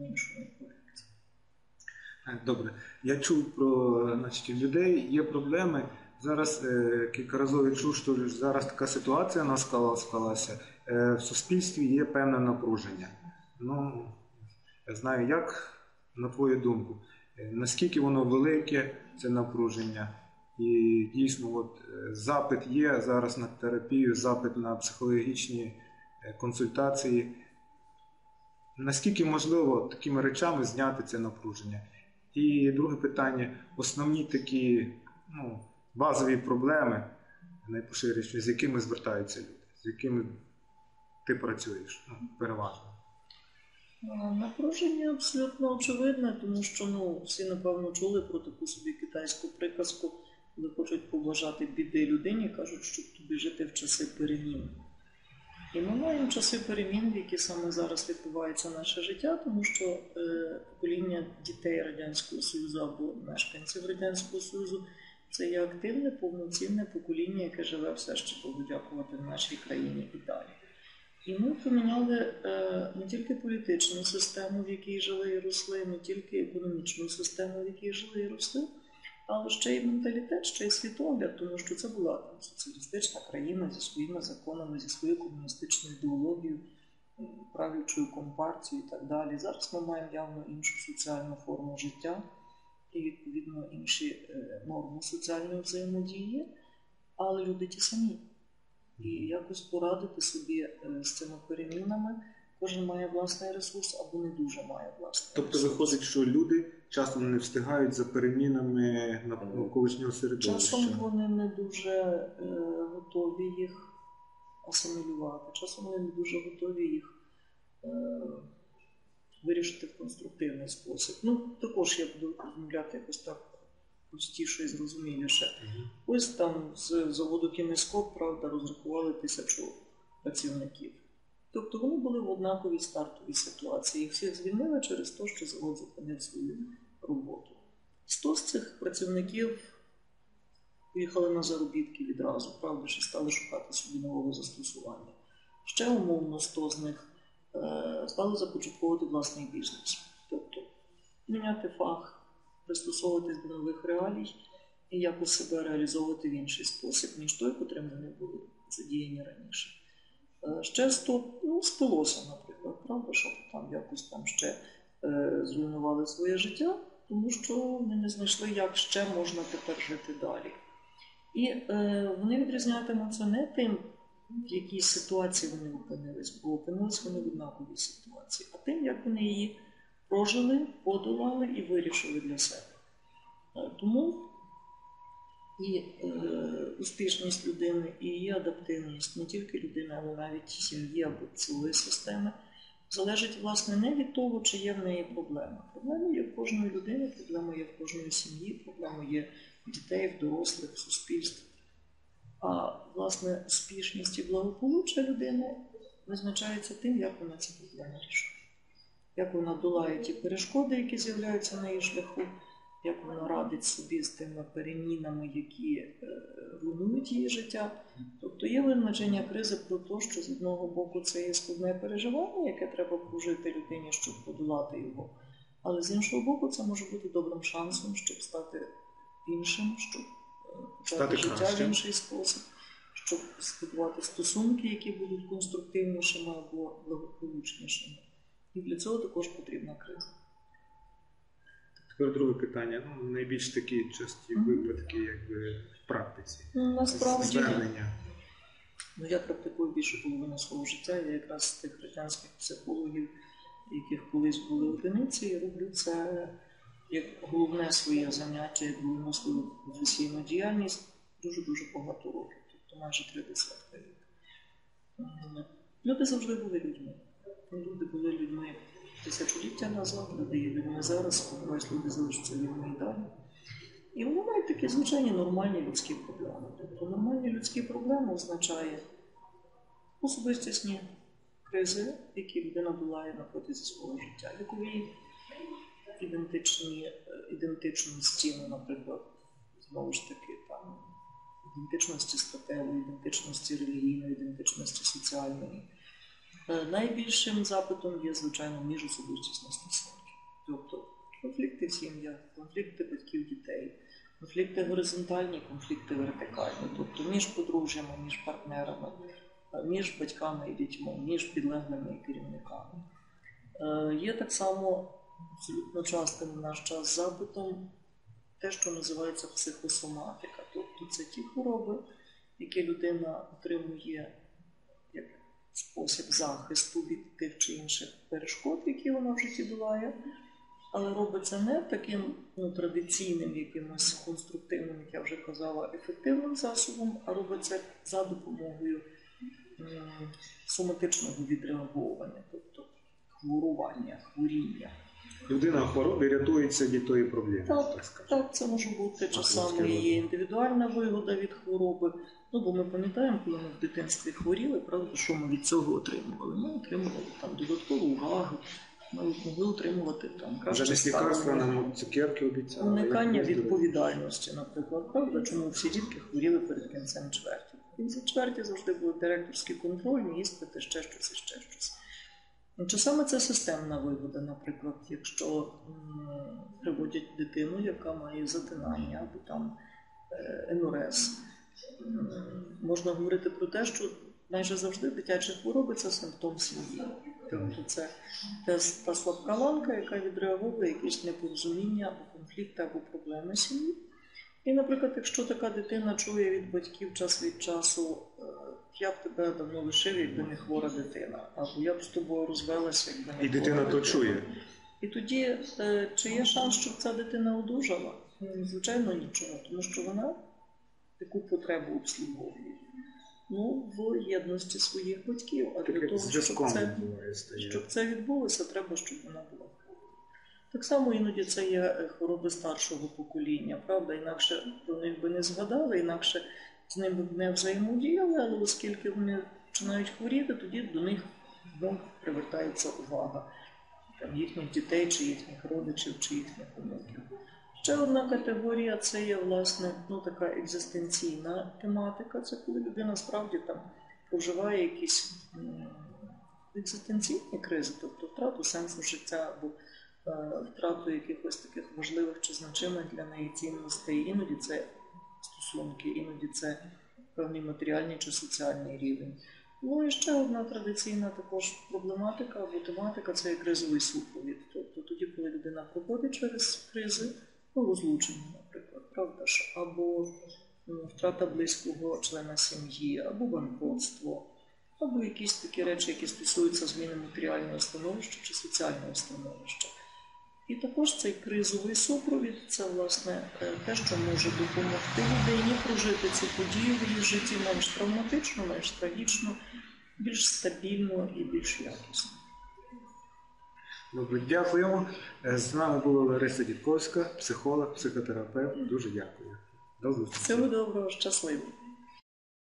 іншої проекції. Е, Добре, я чув про значить, людей є проблеми. Зараз е, кількаразово чув, що зараз така ситуація на скала склалася. Е, в суспільстві є певне напруження. Ну, я знаю, як на твою думку, е, наскільки воно велике, це напруження, і дійсно, от е, запит є зараз на терапію, запит на психологічні е, консультації. Наскільки можливо такими речами зняти це напруження? І друге питання: основні такі ну, базові проблеми, найпоширеніші, з якими звертаються люди, з якими ти працюєш ну, переважно. Напруження абсолютно очевидне, тому що ну, всі, напевно, чули про таку собі китайську приказку, коли хочуть побажати біди людині, кажуть, щоб тобі жити в часи перемін. І ми маємо часи перемін, в які саме зараз відбувається наше життя, тому що е, покоління дітей Радянського Союзу або мешканців Радянського Союзу це є активне, повноцінне покоління, яке живе все ще Богу дякувати в нашій країні і далі. І ми поміняли е, не тільки політичну систему, в якій жили і росли, не тільки економічну систему, в якій жили і росли, але ще й менталітет, ще й світогляд, тому що це була соціалістична країна зі своїми законами, зі своєю комуністичною ідеологією, правлячою компартією і так далі. Зараз ми маємо явно іншу соціальну форму життя і відповідно інші е, норми соціальної взаємодії, але люди ті самі. І якось порадити собі е, з цими перемінами. Кожен має власний ресурс або не дуже має власний Тобто ресурс. виходить, що люди часом не встигають за перемінами навколишнього середовища. Часом вони не дуже е, готові їх асимілювати, часом вони не дуже готові їх е, вирішити в конструктивний спосіб. Ну, також я буду розмовляти якось так простіше і зрозуміліше. Мгм. Ось там з заводу Кінескоп, правда, розрахували тисячу працівників. Тобто вони були в однаковій стартовій ситуації. Їх всіх звільнили через те, що завод зупинив свою роботу. Сто з цих працівників поїхали на заробітки відразу, правда, що стали шукати собі нового застосування. Ще умовно 100 з них е, стали започатковувати власний бізнес. Тобто міняти фах, пристосовуватись до нових реалій і якось себе реалізовувати в інший спосіб, ніж той, котрим вони були задіяні раніше. Е, Ще 100 ну, спилося, наприклад, правда, що там якось там ще е, зруйнували своє життя, тому що вони не знайшли, як ще можна тепер жити далі. І е, вони відрізнятимуться не тим, в якій ситуації вони опинились, бо опинились вони в однаковій ситуації, а тим, як вони її прожили, подолали і вирішили для себе. Е, Тому і е, успішність людини, і її адаптивність не тільки людини, але навіть сім'ї або цілої системи залежить власне не від того, чи є в неї проблема. Проблема є в кожної людини, проблема є в кожної сім'ї, проблема є в дітей, в дорослих, в суспільстві. А власне успішність і благополуччя людини визначається тим, як вона ці проблеми рішує. Як вона долає ті перешкоди, які з'являються на її шляху, як вона радить собі з тими перемінами, які е, руйнують її життя. Тобто є визначення кризи про те, що з одного боку це є складне переживання, яке треба прожити людині, щоб подолати його. Але з іншого боку, це може бути добрим шансом, щоб стати іншим, щоб е, почати життя в інший спосіб, щоб збудувати стосунки, які будуть конструктивнішими або благополучнішими. І для цього також потрібна криза. Тепер друге питання. Ну, найбільш такі часті випадки, якби в практиці. Ну, насправді, Звернення. ну, я практикую більше половини свого життя. Я якраз з тих радянських психологів, яких колись були одиниці, і роблю це як головне своє заняття, як головну свою професійну діяльність дуже-дуже багато років, тобто майже три десятки років. Люди завжди були людьми. Люди були людьми тисячоліття назад, люди є людьми зараз, сподіваюсь, люди залишаться людьми і далі. І вони мають такі звичайні нормальні людські проблеми. Тобто нормальні людські проблеми означає особистісні кризи, які людина долає на протязі свого життя, вікові ідентичні, е, ідентичності, ну, наприклад, знову ж таки, там, ідентичності статевої, ідентичності релігійної, ідентичності соціальної. Е, Найбільшим запитом є, звичайно, міжособистісне стосунки. Тобто в сім'ях, конфлікти батьків дітей, конфлікти горизонтальні, конфлікти вертикальні, тобто між подружжями, між партнерами, е, між батьками і дітьми, між підлеглими і керівниками. Е, Є так само абсолютно частим в наш час запитом те, що називається психосоматика. Тобто це ті хвороби, які людина отримує спосіб захисту від тих чи інших перешкод, які вона в житті долає, але робиться не таким ну, традиційним, якимось конструктивним, як я вже казала, ефективним засобом, а робиться за допомогою соматичного відреагування, тобто хворування, хворіння. Людина в хворобі рятується від тої проблеми, Так, так. Так, це може бути часами людське і індивідуальна вигода від хвороби. Ну, бо ми пам'ятаємо, коли ми в дитинстві хворіли, правда, що ми від цього отримували? Ми отримували там додаткову увагу, ми могли отримувати там краще Замість лікарства нам цукерки обіцяли. Уникання відповідальності, наприклад, правда, чому всі дітки хворіли перед кінцем чверті. В кінці чверті завжди були директорські контрольні, іспити, ще щось і ще щось. Ну, Чи саме це системна вигода, наприклад, якщо приводять дитину, яка має затинання або там е, енурез, можна говорити про те, що майже завжди дитячі хвороби це симптом сім'ї. Тобто це та, та слабка ланка, яка відреагує якісь непорозуміння або конфлікти або проблеми сім'ї. І, наприклад, якщо така дитина чує від батьків час від часу, е, я б тебе давно лишив, якби не хвора дитина, або я б з тобою розвелася, якби не І дитина хвора то чує. І тоді, е, чи є шанс, щоб ця дитина одужала? Ну, Звичайно, нічого, тому що вона таку потребу обслуговує. Ну, в єдності своїх батьків. А для того, щоб це щоб це відбулося, треба, щоб вона була. Так само іноді це є е, хвороби старшого покоління, правда, інакше про них би не згадали, інакше з ними б не взаємодіяли, але оскільки вони починають хворіти, тоді до них знов привертається увага там, їхніх дітей, чи їхніх родичів, чи їхніх онуків. Ще одна категорія це є власне ну, така екзистенційна тематика. Це коли людина справді там проживає якісь екзистенційні кризи, тобто втрату сенсу життя або втрату якихось таких важливих чи значимих для неї цінностей. Іноді це стосунки, іноді це певний матеріальний чи соціальний рівень. Ну і ще одна традиційна також проблематика або тематика це кризовий супровід. Тобто тоді, коли людина проходить через кризи, ну, розлучення, наприклад, правда ж, або м, втрата близького члена сім'ї, або банкротство, або якісь такі речі, які стосуються зміни матеріального становища чи соціального становища. І також цей кризовий супровід це власне е, те, що може допомогти людині прожити ці події в її житті менш травматично, менш трагічно, більш стабільно і більш якісно. Добре, дякуємо. Е, З нами була Лариса Дідковська, психолог, психотерапевт. Дуже дякую. До зустрічі. Всього доброго, щасливо!